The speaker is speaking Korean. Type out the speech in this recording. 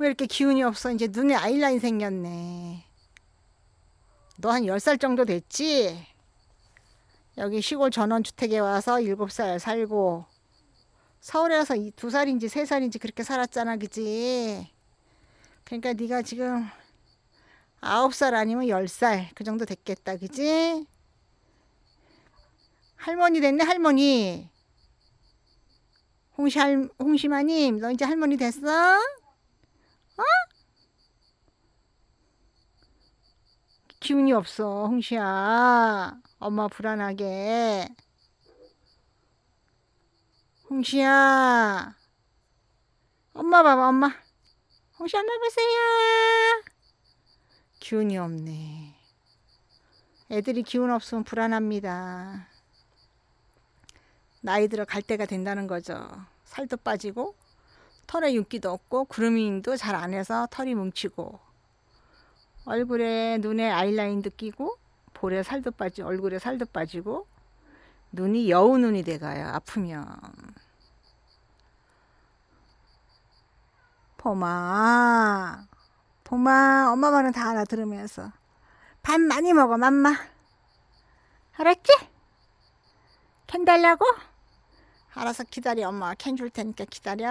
왜 이렇게 기운이 없어? 이제 눈에 아이라인 생겼네. 너 한 10살 정도 됐지? 여기 시골 전원주택에 와서 7살 살고 서울에 와서 2살인지 3살인지 그렇게 살았잖아. 그지? 그러니까 네가 지금 9살 아니면 10살 그 정도 됐겠다. 그지? 할머니 됐네 할머니. 홍시 할, 홍시마님 너 이제 할머니 됐어? 기운이 없어, 홍시야. 엄마 불안하게. 홍시야. 엄마 봐봐, 엄마. 홍시 엄마 보세요. 기운이 없네. 애들이 기운 없으면 불안합니다. 나이 들어 갈 때가 된다는 거죠. 살도 빠지고, 털에 윤기도 없고, 그루밍도 잘 안 해서 털이 뭉치고, 얼굴에 눈에 아이라인도 끼고 볼에 살도 빠지고 얼굴에 살도 빠지고 눈이 여우 눈이 돼가요 아프면. 봄아 봄아 엄마 말은 다 알아 들으면서. 밥 많이 먹어 맘마. 알았지? 캔 달라고? 알아서 기다려 엄마. 캔 줄 테니까 기다려